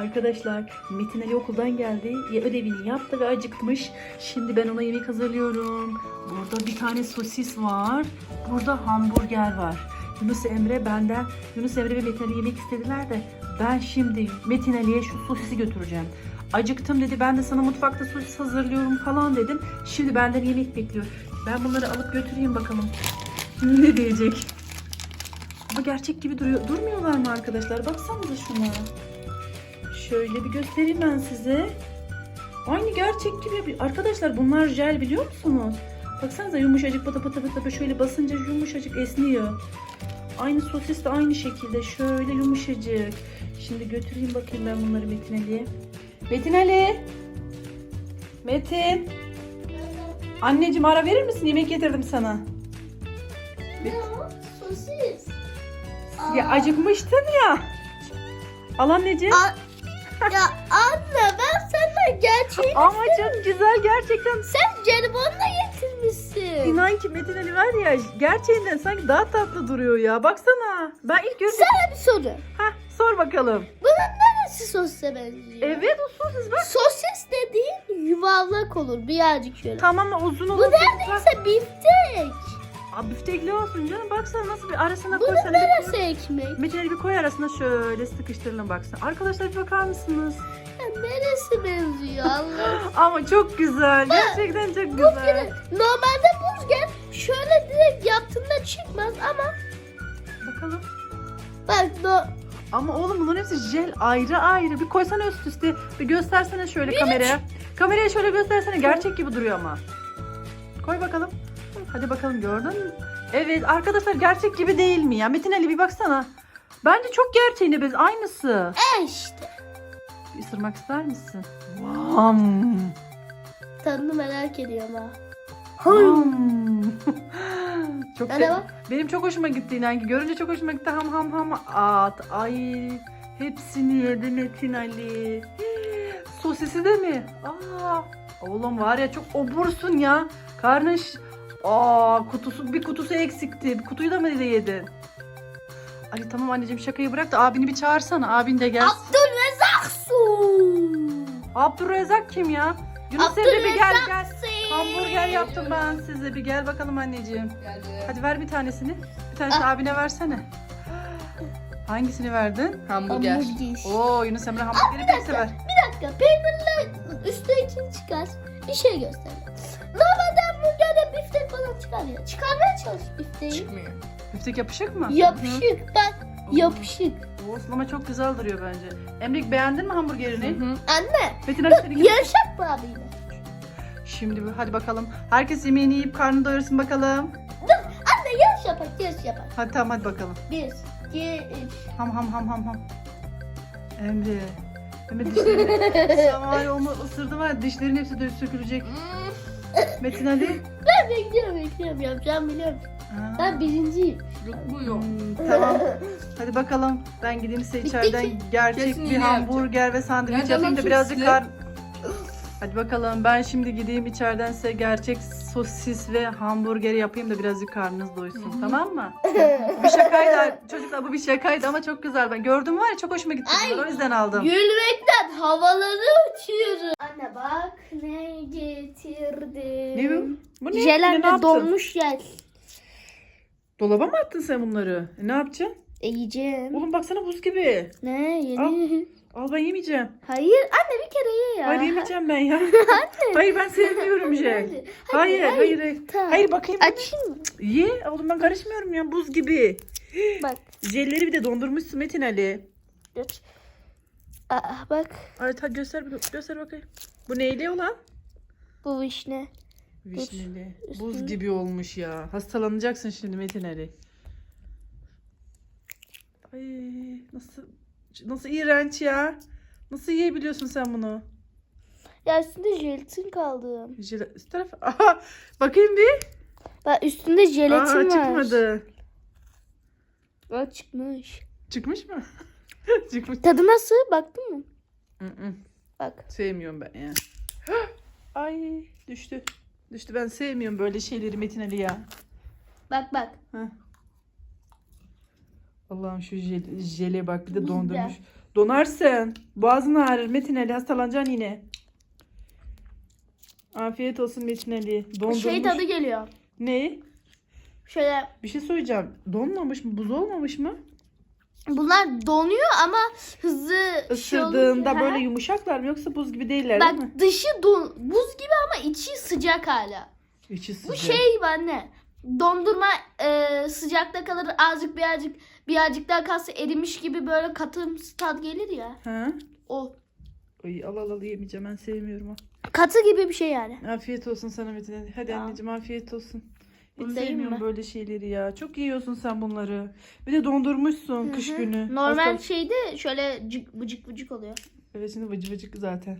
Arkadaşlar Metin Ali okuldan geldi. Ya ödevini yaptı ve acıkmış. Şimdi ben ona yemek hazırlıyorum. Burada bir tane sosis var. Burada hamburger var. Yunus Emre benden, Yunus Emre ve Metin Ali yemek istediler de ben şimdi Metin Ali'ye şu sosisi götüreceğim. Acıktım dedi ben de sana mutfakta sosis hazırlıyorum falan dedim. Şimdi benden yemek bekliyor. Ben bunları alıp götüreyim bakalım. Ne diyecek? Ama gerçek gibi duruyor. Durmuyorlar mı arkadaşlar? Baksanıza şuna. Şöyle bir göstereyim ben size. Aynı gerçek gibi. Arkadaşlar bunlar jel biliyor musunuz? Baksanıza yumuşacık pata pata pata şöyle basınca yumuşacık esniyor. Aynı sosis de aynı şekilde şöyle yumuşacık. Şimdi götüreyim bakayım ben bunları Metin Ali'ye. Metin Ali. Metin. Anneciğim ara verir misin? Yemek getirdim sana. Ne o? Sosis. Ya acıkmıştın ya. Al anneciğim. Aa, ya anne ben senden gerçeği... Ama çok güzel gerçekten. Sen jelibonla getirmişsin. İnan ki Metin Ali var ya gerçekten sanki daha tatlı duruyor ya. Baksana. Ben ilk gördüm. Sana bir soru. Hah, sor bakalım. Bunun neresi sosise benziyor? Evet o sosis bak. Sosis dediğin yuvarlak olur birazcık şöyle. Tamamen uzun Bu olur. neredeyse biftek. Aa, büftekli olsun canım. Baksana nasıl bir arasına Bunun koysana. bir neresi koy. ekmek? Metin Ali bir koy arasına şöyle sıkıştıralım baksana. Arkadaşlar bir bakar mısınız? Ya neresi benziyor Allah? Ama çok güzel. Gerçekten çok güzel. Normalde burger şöyle direkt yaptığında çıkmaz ama Bakalım. bak no, Ama oğlum bunların hepsi jel ayrı ayrı. Bir koysana üst üste. Bir göstersene şöyle kameraya. Kameraya şöyle göstersene. Gerçek gibi duruyor ama. Koy bakalım. Hadi bakalım gördün mü? Evet arkadaşlar gerçek gibi değil mi ya? Metin Ali bir baksana. Bence çok gerçeğine bez. Aynısı. e işte. Bir ısırmak ister misin? Vam. Tadını merak ediyorum ha. Ham. çok se- bak. Benim çok hoşuma gitti inan ki. Görünce çok hoşuma gitti. Ham ham ham. At. Ay. Hepsini yedi Metin Ali. Sosisi de mi? Aa. Oğlum var ya çok obursun ya. Karnın ş- Aa kutusu bir kutusu eksikti. Bir kutuyu da mı de yedin? Ali tamam anneciğim şakayı bırak da abini bir çağırsana. Abin de gelsin. Abdülrezzak su. Abdurrezzak kim ya? Yunus Emre bir gel gel. Hamburger yaptım ben size. Bir gel bakalım anneciğim. Hadi ver bir tanesini. Bir tanesini abine versene. Hangisini verdin? Hamburger. Hamburger. Oo Yunus Emre hamburgeri pek sever. Bir dakika peynirle üsttekini çıkar. Bir şey göster. Normalde hamburgerde biftek falan çıkar ya. Çıkarmaya çalış bifteği. Çıkmıyor. Biftek yapışık mı? Yapışık bak yapışık. Olsun ama çok güzel duruyor bence. Emre beğendin mi hamburgerini? Hı. Anne Metin Ali senin gibi. yarışak mı abiyle? Şimdi bir- hadi bakalım. Herkes yemeğini yiyip karnını doyursun bakalım. Anne yarış yapak yarış yapak. Hadi tamam hadi bakalım. Bir, iki, üç. Ham ham ham ham ham. Emre. Emre dişlerini. Ya onu ısırdı var ya dişlerin hepsi dö- sökülecek. Metin Ali. Bekliyorum bekliyorum yapacağım biliyorum. Aa. Ben birinciyim. Yok bu yok. Hmm, tamam. Hadi bakalım. Ben gideyim size içeriden gerçek Kesin bir yine hamburger ve sandviç Nereden yapayım da bakıyorsun birazcık kar... Hadi bakalım ben şimdi gideyim içeriden size gerçek sosis ve hamburgeri yapayım da birazcık karnınız doysun tamam mı? bir şakaydı çocuklar bu bir şakaydı ama çok güzel. Ben gördüm var ya çok hoşuma gitti. Ay. bunlar, O yüzden aldım. Gülmekten havaları uçuyorum. Anne bak ne getirdim. Ne bu? Bu ne? Ne Jelenle yaptın? donmuş jel. Dolaba mı attın sen bunları? E, ne yapacaksın? E, yiyeceğim. Oğlum baksana buz gibi. Ne yeni? Al ben yemeyeceğim. Hayır anne bir kere ye ya. Hayır yemeyeceğim ben ya. Hayır ben sevmiyorum jel. Hadi, Hayır, hayır, hayır. Tamam. Hayır bakayım. Açayım mı? Ye oğlum ben karışmıyorum ya buz gibi. Bak. Jelleri bir de dondurmuşsun Metin Ali. Dur. Aa, bak Evet hadi göster göster bakayım. Bu neyli olan? bu vişne. Vişneli. üstüne. Buz gibi olmuş ya. Hastalanacaksın şimdi Metin Ali. Ay nasıl nasıl iğrenç ya. Nasıl yiyebiliyorsun sen bunu? Ya üstünde jelatin kaldı. Jel üst taraf. Aha, bakayım bir. Bak üstünde jelatin Aa, var. çıkmadı. Bak çıkmış. Çıkmış mı? Çıkmış. Tadı nasıl? Baktın mı? Hı-hı. Bak. Sevmiyorum ben ya. Ay düştü. Düştü ben sevmiyorum böyle şeyleri Metin Ali ya. Bak bak. Allah'ım şu jel, jele bak bir de dondurmuş. Donarsın. Boğazın ağrır Metin Ali hastalanacaksın yine. Afiyet olsun Metin Ali. Dondurmuş. Şey tadı geliyor. Ne? Şöyle Bir şey söyleyeceğim. Donmamış mı? Buz olmamış mı? Bunlar donuyor ama hızlı şey Isırdığında Ha? böyle yumuşaklar mı yoksa buz gibi değiller Bak değil mi? dışı don, buz gibi ama içi sıcak hala. İçi Bu sıcak. şey gibi anne. Dondurma e, sıcakta kalır azıcık birazcık birazcık daha kalsa erimiş gibi böyle katımsı tat gelir ya. Ha? O Ay al al al yemeyeceğim ben sevmiyorum o. katı gibi bir şey yani. Afiyet olsun sana Metin. Hadi anneciğim afiyet olsun. Hiç Bunu sevmiyorum mi? böyle şeyleri ya. Çok yiyorsun sen bunları. Bir de dondurmuşsun kış Hı hı. günü. Normal Hasta- şeyde şöyle cık, vıcık vıcık oluyor. Evet şimdi vıcı vıcık zaten.